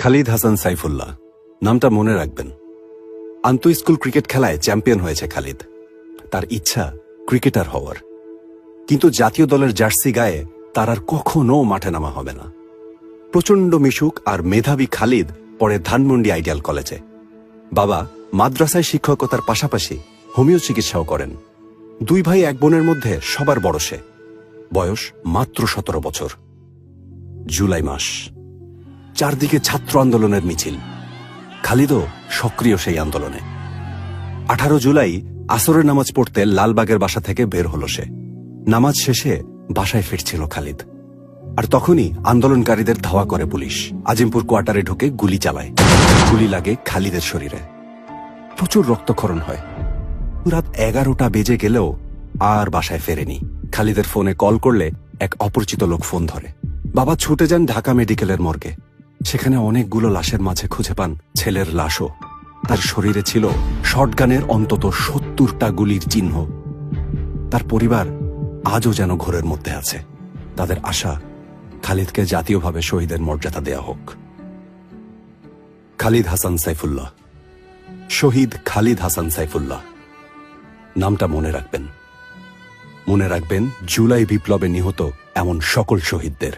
খালিদ হাসান সাইফুল্লাহ, নামটা মনে রাখবেন। আন্ত স্কুল ক্রিকেট খেলায় চ্যাম্পিয়ন হয়েছে খালিদ। তার ইচ্ছা ক্রিকেটার হওয়ার। কিন্তু জাতীয় দলের জার্সি গায়ে তার আর কখনো মাঠে নামা হবে না। প্রচণ্ড মিশুক আর মেধাবী খালিদ পরে ধানমন্ডি আইডিয়াল কলেজে। বাবা মাদ্রাসায় শিক্ষকতার পাশাপাশি হোমিও চিকিৎসাও করেন। দুই ভাই এক বোনের মধ্যে সবার বড় সে বয়স মাত্র সতেরো বছর। জুলাই মাস। চারদিকে ছাত্র আন্দোলনের মিছিল। খালিদও সক্রিয় সেই আন্দোলনে। আঠারো জুলাই আসরের নামাজ পড়তে লালবাগের বাসা থেকে বের হলো সে। নামাজ শেষে বাসায় ফিরছিল খালিদ। আর তখনই আন্দোলনকারীদের ধাওয়া করে পুলিশ। আজিমপুর কোয়ার্টারে ঢুকে গুলি চালায়। গুলি লাগে খালিদের শরীরে। প্রচুর রক্তক্ষরণ হয়। রাত এগারোটা বেজে গেলেও আর বাসায় ফেরেনি। খালিদের ফোনে কল করলে এক অপরিচিত লোক ফোন ধরে। বাবা ছুটে যান ঢাকা মেডিকেলের মর্গে। সেখানে অনেকগুলো লাশের মাঝে খুঁজে পান ছেলের লাশও। তার শরীরে ছিল শটগানের অন্তত সত্তরটা গুলির চিহ্ন। তার পরিবার আজও যেন ঘোরের মধ্যে আছে। তাদের আশা খালিদকে জাতীয়ভাবে শহীদের মর্যাদা দেয়া হোক। খালিদ হাসান সাইফুল্লাহ। শহীদ খালিদ হাসান সাইফুল্লাহ। নামটা মনে রাখবেন। মনে রাখবেন, জুলাই বিপ্লবে নিহত এমন সকল শহীদদের।